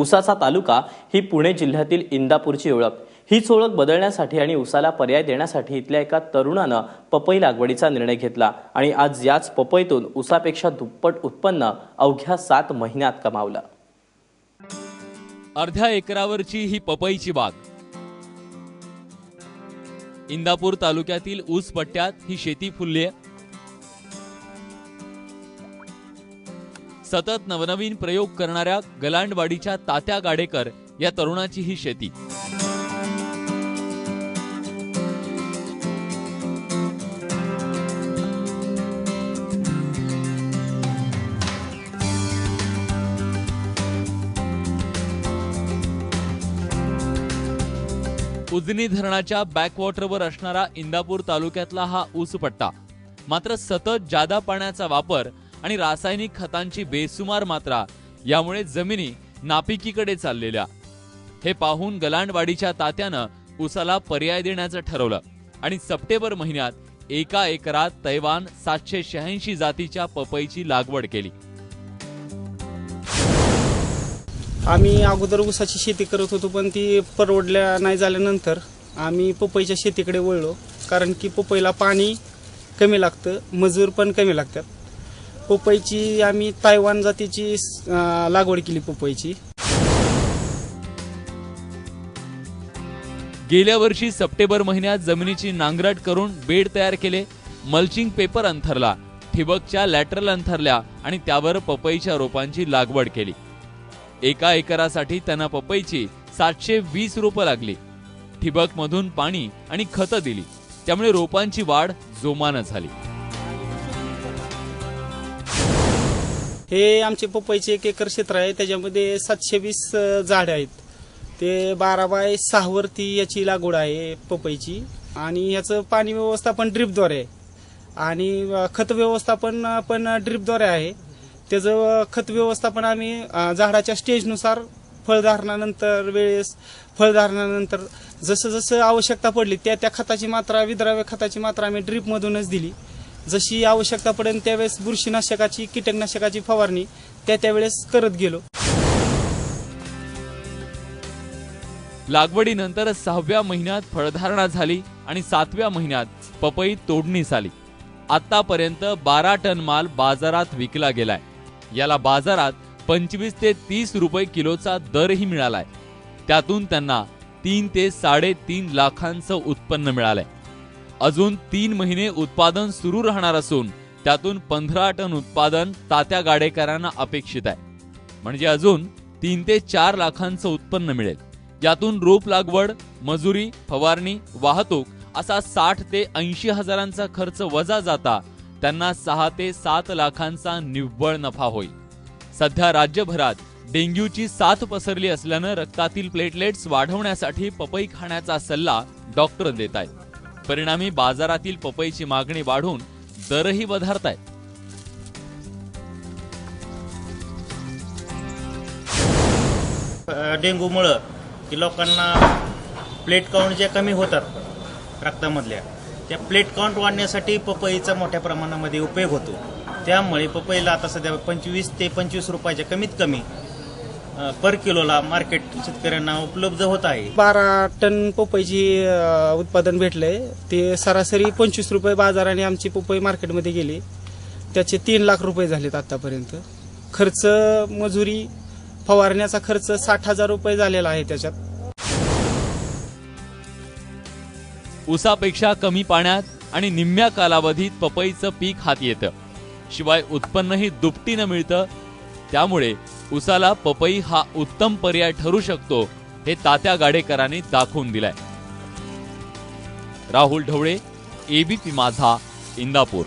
उसाचा तालुका ही पुणे जिल्ह्यातील इंदापूरची ओळख. हीच ओळख बदलण्यासाठी आणि उसाला पर्याय देण्यासाठी इथल्या एका तरुणानं पपई लागवडीचा निर्णय घेतला आणि आज याच पपईतून उसापेक्षा दुप्पट उत्पन्न अवघ्या सात महिन्यात कमावलं. अर्ध्या एकरावरची ही पपईची बाग. इंदापूर तालुक्यातील ऊस पट्ट्यात ही शेती फुलली आहे सतत नवनवीन प्रयोग करणाऱ्या गलांडवाडीच्या तात्या गाडेकर या तरुणाची ही शेती. उजनी धरणाच्या बॅकवॉटरवर असणारा इंदापूर तालुक्यातला हा ऊसपट्टा मात्र सतत जादा पाण्याचा वापर आणि रासायनिक खतांची बेसुमार मात्रा यामुळे जमिनी नापिकीकडे चाललेल्या. हे पाहून गलांडवाडीच्या तात्यानं ऊसाला पर्याय देण्याचं ठरवलं आणि सप्टेंबर महिन्यात एका एकरात तैवान सातशे शहाऐंशी जातीच्या पपईची लागवड केली. आम्ही अगोदर ऊसाची शेती करत होतो पण ती परवडल्या नाही झाल्यानंतर आम्ही पपईच्या शेतीकडे वळलो. कारण की पपईला पाणी कमी लागतं मजूर पण कमी लागतात. पपईची आम्ही तायवान जातीची अं, लागवड केली पपईची. गेल्या वर्षी सप्टेंबर महिन्यात जमिनीची नांगरट करून बेड तयार केले. मल्चिंग पेपर अंथरला ठिबकच्या लॅटरल अंथरल्या आणि त्यावर पपईच्या रोपांची लागवड केली. एका एकरासाठी त्यांना पपईची सातशे वीस रोपं लागली. ठिबक मधून पाणी आणि खतं दिली. त्यामुळे रोपांची वाढ जोमानं झाली. हे आमचे पपईचे एक एकर क्षेत्र आहे त्याच्यामध्ये सातशे वीस झाडं झाडे आहेत. ते बारा बाय सहावरती याची लागवड आहे पपईची. आणि याचं पाणी व्यवस्थापन ड्रीपद्वारे आहे. आणि खत व्यवस्थापन पण ड्रीपद्वारे आहे. त्याचं खत व्यवस्थापन आम्ही झाडाच्या स्टेजनुसार फळधारणानंतर वेळेस फळधारणानंतर जसं जसं आवश्यकता पडली त्या त्या खताची मात्रा विद्राव्य खताची मात्रा आम्ही ड्रीपमधूनच दिली. जशी आवश्यकता पडेल त्यावेळेस बुरशीनाशकाची कीटकनाशकाची फवारणी त्या त्यावेळेस करत गेलो. लागवडीनंतर सहाव्या महिन्यात फळधारणा झाली आणि सातव्या महिन्यात पपई तोडणीस आली. आतापर्यंत बारा टन माल बाजारात विकला गेलाय. याला बाजारात पंचवीस ते तीस रुपये किलोचा दरही मिळालाय. त्यातून त्यांना तीन ते साडेतीन लाखांचं उत्पन्न मिळालंय. अजून तीन महिने उत्पादन सुरू राहणार असून त्यातून पंधरा टन उत्पादन तात्या गाडेकरांना अपेक्षित आहे. म्हणजे अजून तीन ते चार लाखांचं उत्पन्न मिळेल. यातून रोप लागवड मजुरी फवारणी वाहतूक असा साठ ते ऐंशी हजारांचा खर्च वजा जाता त्यांना सहा ते सात लाखांचा निव्वळ नफा होईल. सध्या राज्यभरात डेंग्यूची साथ पसरली असल्यानं रक्तातील प्लेटलेट्स वाढवण्यासाठी पपई खाण्याचा सल्ला डॉक्टर देत आहेत. परिणामी बाजारातील पपईची मागणी वाढून दरही वधारतायत अ, डेंग्यूमुळं की लोकांना प्लेट काउंट ज्या कमी होतात रक्तामधल्या त्या प्लेट काउंट वाढण्यासाठी पपईचा मोठ्या प्रमाणामध्ये उपयोग होतो. त्यामुळे पपईला आता सध्या पंचवीस ते पंचवीस रुपयाच्या कमीत कमी अ, पर किलोला मार्केट शेतकऱ्यांना उपलब्ध होत आहे. बारा टन पपईची अं, उत्पादन भेटलंय ते सरासरी पंचवीस रुपये बाजाराने आमची पपई मार्केटमध्ये गेली. त्याचे तीन लाख रुपये झालेत आतापर्यंत. खर्च मजुरी फवारण्याचा खर्च साठ हजार रुपये झालेला आहे त्याच्यात. उसापेक्षा कमी पाण्यात आणि निम्म्या कालावधीत पपईचं पीक हात येतं. शिवाय उत्पन्नही दुपटीनं मिळतं. त्यामुळे उसाला पपई हा उत्तम पर्याय ठरू शकतो हे तात्या गाडेकरांनी दाखवून दिलंय. राहुल ढवळे एबीपी माझा इंदापूर.